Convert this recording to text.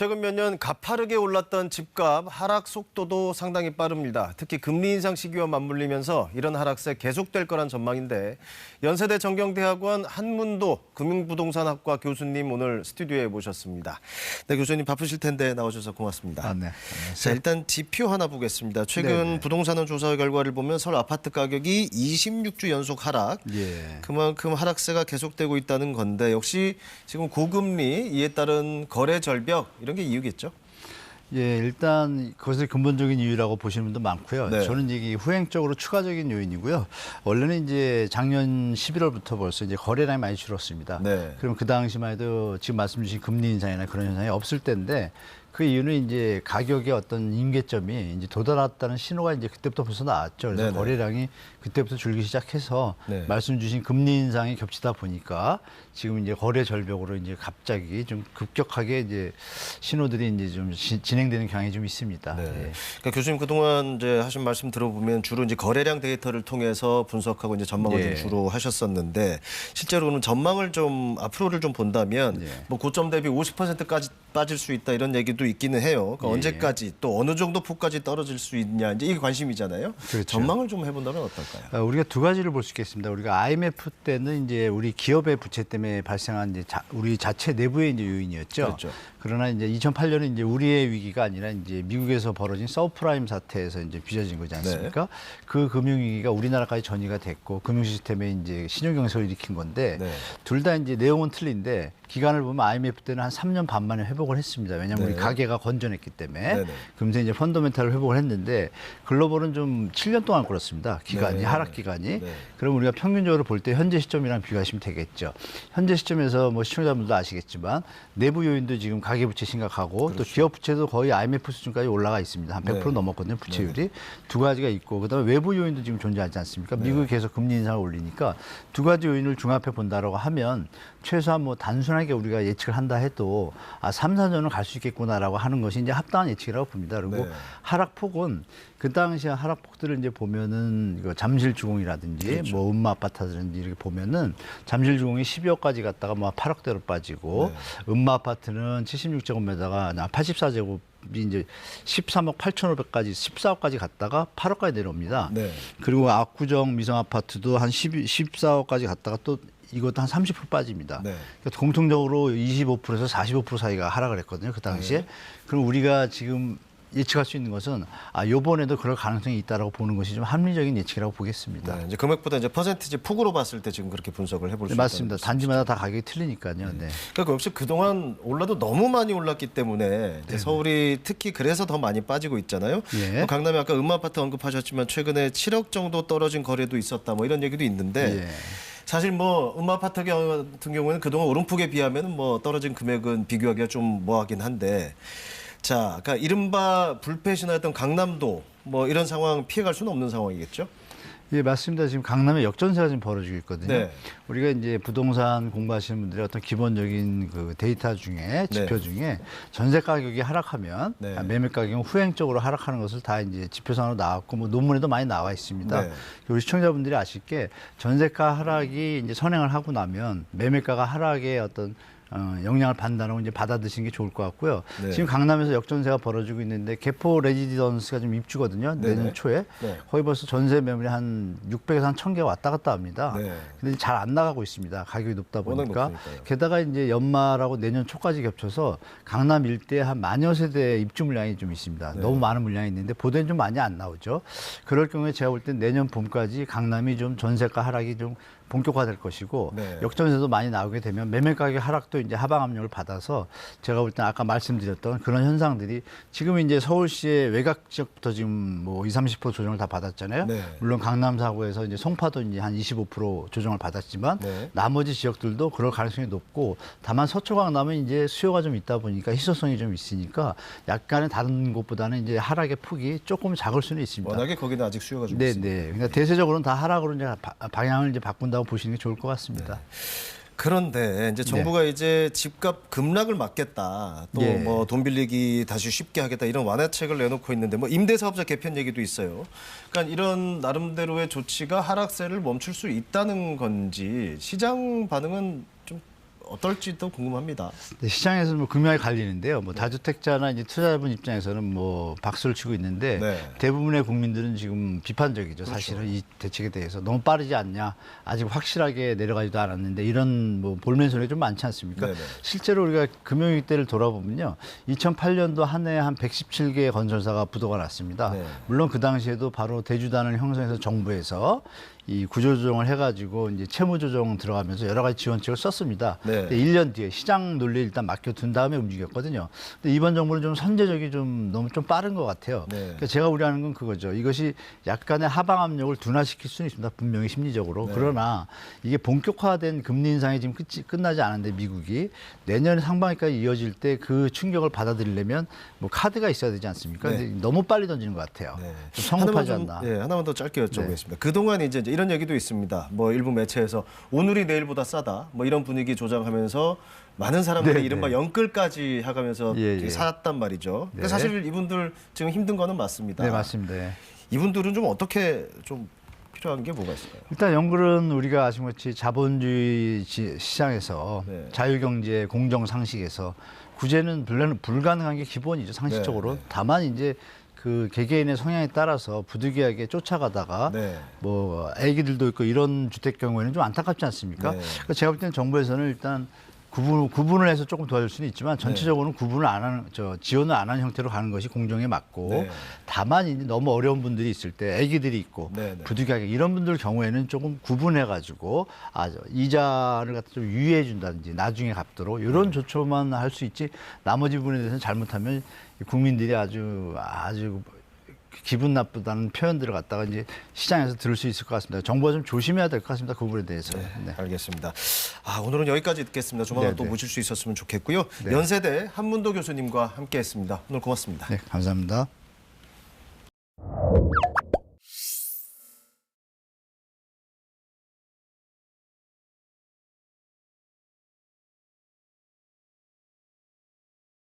최근 몇 년 가파르게 올랐던 집값 하락 속도도 상당히 빠릅니다. 특히 금리 인상 시기와 맞물리면서 이런 하락세 계속될 거란 전망인데 연세대 정경대학원 한문도 금융부동산학과 교수님 오늘 스튜디오에 모셨습니다. 네, 교수님 바쁘실 텐데 나오셔서 고맙습니다. 아, 네. 자, 일단 지표 하나 보겠습니다. 최근 네네. 부동산원 조사 결과를 보면 서울 아파트 가격이 26주 연속 하락. 예. 그만큼 하락세가 계속되고 있다는 건데 역시 지금 고금리 이에 따른 거래 절벽 이런 게 이유겠죠? 예, 일단 그것을 근본적인 이유라고 보시는 분도 많고요. 네. 저는 이게 후행적으로 추가적인 요인이고요. 원래는 이제 작년 11월부터 벌써 이제 거래량이 많이 줄었습니다. 네. 그럼 그 당시만 해도 지금 말씀 주신 금리 인상이나 그런 현상이 없을 때인데 그 이유는 이제 가격의 어떤 임계점이 이제 도달했다는 신호가 이제 그때부터 벌써 나왔죠. 그래서 네네. 거래량이 그때부터 줄기 시작해서 네. 말씀 주신 금리 인상이 겹치다 보니까 지금 이제 거래 절벽으로 이제 갑자기 좀 급격하게 이제 신호들이 이제 좀 시- 진행되는 경향이 좀 있습니다. 네. 예. 그러니까 교수님 그동안 이제 하신 말씀 들어보면 주로 이제 거래량 데이터를 통해서 분석하고 이제 전망을 예. 좀 주로 하셨었는데 실제로는 전망을 좀 앞으로를 좀 본다면 예. 뭐 고점 대비 50%까지 빠질 수 있다 이런 얘기도 있기는 해요. 그러니까 예. 언제까지 또 어느 정도 폭까지 떨어질 수 있냐 이제 이게 관심이잖아요. 그렇죠. 전망을 좀 해본다면 어떨까요? 어, 우리가 두 가지를 볼 수 있겠습니다. 우리가 IMF 때는 이제 우리 기업의 부채 때문에 발생한 이제 자, 우리 자체 내부의 이제 요인이었죠. 그렇죠. 그러나 이제 2008년은 이제 우리의 위기가 아니라 이제 미국에서 벌어진 서브프라임 사태에서 이제 빚어진 거지 않습니까? 네. 그 금융 위기가 우리나라까지 전이가 됐고 금융 시스템에 이제 신용 경색을 일으킨 건데 네. 둘다 이제 내용은 틀린데 기간을 보면 IMF 때는 한 3년 반 만에 회복을 했습니다. 왜냐하면 네. 우리 가계가 건전했기 때문에 네네. 금세 이제 펀더멘탈을 회복을 했는데 글로벌은 좀 7년 동안 끌었습니다. 기간이 네. 하락 기간이. 네. 그럼 우리가 평균적으로 볼 때 현재 시점이랑 비교하시면 되겠죠. 현재 시점에서 뭐 시청자분들도 아시겠지만 내부 요인도 지금 가계 부채 심각하고 또 기업 부채도 거의 IMF 수준까지 올라가 있습니다. 한 100% 그렇죠. 네. 넘었거든요. 부채율이 두 가지가 있고 그다음에 외부 요인도 지금 존재하지 않습니까? 네. 미국이 계속 금리 인상을 올리니까 두 가지 요인을 종합해 본다라고 하면 최소한 뭐 단순하게 우리가 예측을 한다 해도 아 3, 4년은 갈수 있겠구나라고 하는 것이 이제 합당한 예측이라고 봅니다. 그리고 네. 하락폭은 그 당시 하락폭들을 이제 보면은 이거 잠실주공이라든지 그렇죠. 뭐 음마 아파트라든지 이렇게 보면은 잠실주공이 12억까지 갔다가 뭐 8억대로 빠지고 네. 음마 아파트는 76제곱미터가 84제곱 이 이제 13억 8,500까지 14억까지 갔다가 8억까지 내려옵니다. 네. 그리고 압구정 미성 아파트도 한 12, 14억까지 갔다가 또 이것도 한 30% 빠집니다. 네. 그러니까 공통적으로 25%에서 45% 사이가 하락을 했거든요. 그 당시에. 네. 그럼 우리가 지금 예측할 수 있는 것은 아 요번에도 그럴 가능성이 있다라고 보는 것이 좀 합리적인 예측이라고 보겠습니다. 네, 이제 금액보다 이제 퍼센티지 폭으로 봤을 때 지금 그렇게 분석을 해볼 수 네. 맞습니다. 단지마다 다 가격이 틀리니까요. 네. 그러니까 역시 그동안 올라도 너무 많이 올랐기 때문에 이제 서울이 특히 그래서 더 많이 빠지고 있잖아요. 예. 뭐 강남에 아까 음아파트 언급하셨지만 최근에 7억 정도 떨어진 거래도 있었다 뭐 이런 얘기도 있는데 예. 사실 뭐 음아파트 같은 경우에는 그동안 오름폭에 비하면 뭐 떨어진 금액은 비교하기가 좀 뭐하긴 한데 자, 그러니까 이른바 불패 신화였던 강남도 뭐 이런 상황 피해갈 수는 없는 상황이겠죠. 예, 맞습니다. 지금 강남에 역전세가 지금 벌어지고 있거든요. 네. 우리가 이제 부동산 공부하시는 분들의 어떤 기본적인 그 데이터 중에 지표 네. 중에 전세 가격이 하락하면 네. 아, 매매 가격은 후행적으로 하락하는 것을 다 이제 지표상으로 나왔고 뭐 논문에도 많이 나와 있습니다. 네. 우리 시청자분들이 아실 게 전세가 하락이 이제 선행을 하고 나면 매매가가 하락의 어떤 어, 영향을 판단하고 이제 받아드시는 게 좋을 것 같고요. 네. 지금 강남에서 역전세가 벌어지고 있는데 개포 레지던스가 좀 입주거든요. 네네. 내년 초에 네. 거의 벌써 전세 매물이 한 600에서 한 1000개 왔다 갔다 합니다. 네. 근데 잘 안 나가고 있습니다. 가격이 높다 보니까. 게다가 이제 연말하고 내년 초까지 겹쳐서 강남 일대에 한 만여 세대 입주 물량이 좀 있습니다. 네. 너무 많은 물량이 있는데 보도엔 좀 많이 안 나오죠. 그럴 경우에 제가 볼 때 내년 봄까지 강남이 좀 전세가 하락이 좀 본격화될 것이고 네. 역전세도 많이 나오게 되면 매매 가격 하락도 이제 하방 압력을 받아서 제가 볼 때 아까 말씀드렸던 그런 현상들이 지금 이제 서울시의 외곽 지역부터 지금 뭐 20, 30% 조정을 다 받았잖아요. 네. 물론 강남 사구에서 이제 송파도 이제 한 25% 조정을 받았지만 네. 나머지 지역들도 그럴 가능성이 높고 다만 서초 강남은 이제 수요가 좀 있다 보니까 희소성이 좀 있으니까 약간의 다른 곳보다는 이제 하락의 폭이 조금 작을 수는 있습니다. 워낙에 거기는 아직 수요가 좀 네, 있습니다. 네. 그러니까 대세적으로는 다 하락으로 이제 바- 방향을 이제 바꾼다 고 보시는 게 좋을 것 같습니다. 네. 그런데 이제 정부가 이제 집값 급락을 막겠다. 또 예. 뭐돈 빌리기 다시 쉽게 하겠다 이런 완화책을 내놓고 있는데 뭐 임대 사업자 개편 얘기도 있어요. 그러니까 이런 나름대로의 조치가 하락세를 멈출 수 있다는 건지 시장 반응은 좀 어떨지도 궁금합니다. 네, 시장에서는 뭐 극명히 갈리는데요. 뭐 다주택자나 이제 투자자분 입장에서는 뭐 박수를 치고 있는데 네. 그렇죠. 대부분의 국민들은 지금 비판적이죠. 사실은 이 대책에 대해서 너무 빠르지 않냐. 아직 확실하게 내려가지도 않았는데 이런 뭐 볼멘 소리 좀 많지 않습니까? 네네. 실제로 우리가 금융위기 때를 돌아보면요. 2008년도 한 해에 한 117개의 건설사가 부도가 났습니다. 네. 물론 그 당시에도 바로 대주단을 형성해서 정부에서 이 구조조정을 해가지고 이제 채무조정 들어가면서 여러 가지 지원책을 썼습니다. 네. 근데 1년 뒤에 시장 논리 일단 맡겨둔 다음에 움직였거든요. 근데 이번 정부는 좀 선제적이 좀 너무 좀 빠른 것 같아요. 네. 그러니까 제가 우려하는 건 그거죠. 이것이 약간의 하방 압력을 둔화시킬 수는 있습니다. 분명히 심리적으로. 네. 그러나 이게 본격화된 금리 인상이 지금 끝이, 끝나지 않았는데 미국이 내년 상반기까지 이어질 때 그 충격을 받아들이려면 뭐 카드가 있어야 되지 않습니까? 네. 근데 너무 빨리 던지는 것 같아요. 네. 좀 성급하지 하나만 좀, 않나. 예, 하나만 더 짧게 여쭤보겠습니다. 그동안 이제 이런 얘기도 있습니다. 뭐 일부 매체에서 오늘이 내일보다 싸다. 뭐 이런 분위기 조장하면서 많은 사람들이 네, 이른바 네. 영끌까지 해가면서 예, 예. 샀단 말이죠. 근데 네. 사실 이분들 지금 힘든 거는 맞습니다. 네, 맞습니다. 네. 이분들은 좀 어떻게 좀 필요한 게 뭐가 있을까요? 일단 연구는 우리가 아시면같이 자본주의 지- 시장에서 네. 자유경제 공정 상식에서 구제는 불가능- 불가능한 게 기본이죠 상식적으로 네, 네. 다만 이제 그 개개인의 성향에 따라서 부득이하게 쫓아가다가 네. 뭐 아기들도 있고 이런 주택 경우에는 좀 안타깝지 않습니까? 네. 그러니까 제가 볼 때는 정부에서는 일단 구분, 구분을 해서 조금 도와줄 수는 있지만 네. 전체적으로는 구분을 안 하는 저 지원을 안 하는 형태로 가는 것이 공정에 맞고 네. 다만 이제 너무 어려운 분들이 있을 때 아기들이 있고 네, 네. 부득이하게 이런 분들 경우에는 조금 구분해 가지고 아, 저 이자를 갖다 좀 유예해 준다든지 나중에 갚도록 이런 네. 조처만 할 수 있지 나머지 부분에 대해서는 잘못하면 이 국민들이 아주 아주 기분 나쁘다는 표현들을 갖다가 이제 시장에서 들을 수 있을 것 같습니다. 정부가 좀 조심해야 될 것 같습니다. 그 부분에 대해서. 네, 네. 알겠습니다. 아, 오늘은 여기까지 듣겠습니다. 조만간 또 네, 네. 모실 수 있었으면 좋겠고요. 네. 연세대 한문도 교수님과 함께했습니다. 오늘 고맙습니다. 네, 감사합니다.